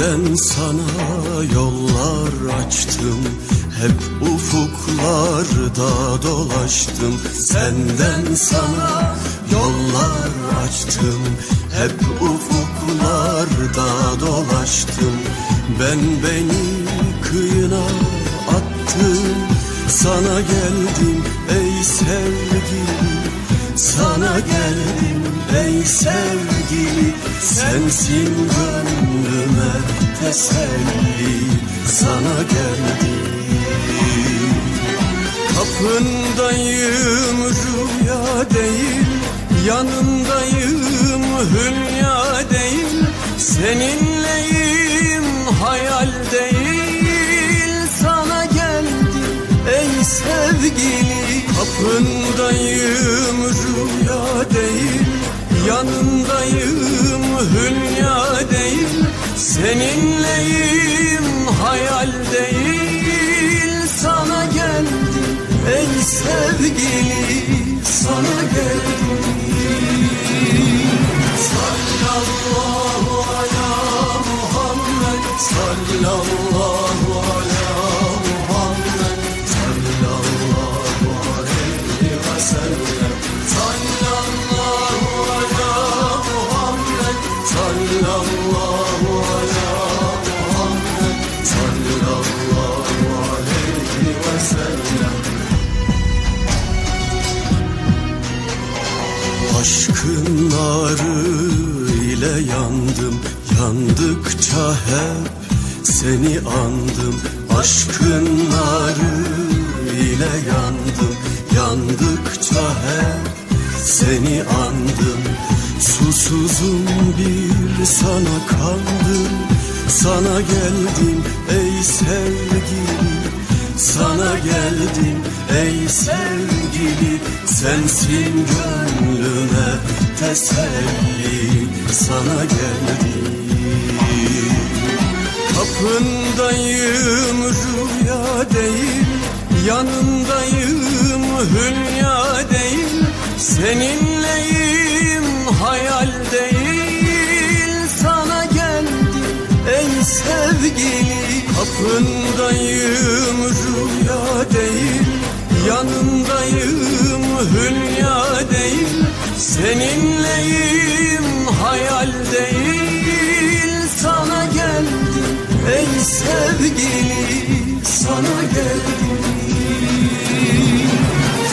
Senden sana yollar açtım Hep ufuklarda dolaştım. Senden sana yollar açtım Hep ufuklarda dolaştım. Ben beni kıyına attım Sana geldim ey sevgilim. Sana geldim ey sevgili Sensin gönlüme teselli Sana geldim Kapındayım rüya değil Yanındayım hülya değil. Seninleyim hayal değil Sana geldim ey sevgili Kapındayım rüya değil Yanındayım hülya değil Seninleyim hayal değil Sana geldim ey sevgili Sana geldim Aşkın narı ile yandım. Yandıkça hep seni andım. Aşkın narı ile yandım. Yandıkça hep seni andım. Susuzum bir sana kandım Sana geldim ey sevgilim. Sana geldim ey sevgili Sensin gönlüme teselli Sana geldim Kapındayım rüya değil Yanındayım hülya değil. Seninleyim hayal değil Sana geldim ey sevgili. Kapındayım rüya değil Yanındayım hülya değil Seninleyim hayal değil Sana geldim. Ey sevgili Sana geldim.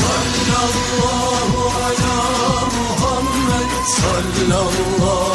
Sallallahu ala Muhammed Sallallahu